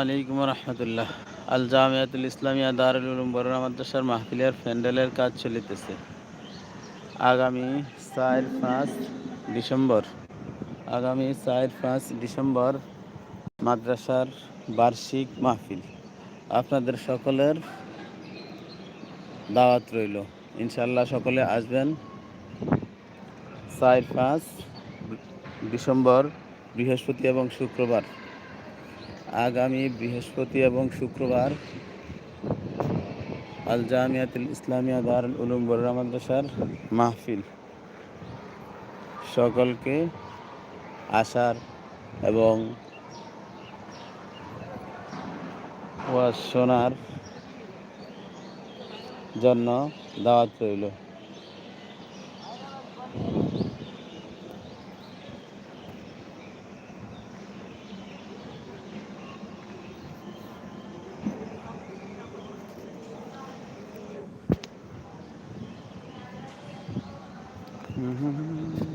আলাইকুম রহমতুল্লাহ। আল জামিয়াতুল ইসলামিয়া দারুল উলুম বরুণা মাদ্রাসার মাহফিলের প্যান্ডেলের কাজ চলিতেছে। আগামী চার পাঁচ ডিসেম্বর, আগামী চার পাঁচ ডিসেম্বর মাদ্রাসার বার্ষিক মাহফিল। আপনাদের সকলের দাওয়াত রইল। ইনশাল্লাহ সকলে আসবেন চার পাঁচ ডিসেম্বর, বৃহস্পতি এবং শুক্রবার। আগামী বৃহস্পতি এবং শুক্রবার আল জামিয়াতুল ইসলামিয়া দারুল উলুম বড়রা মাদ্রাসার মাহফিল। সকলকে আসার এবং ওয়াজ শোনার জন্য দাওয়াত রইল। Mm-hmm.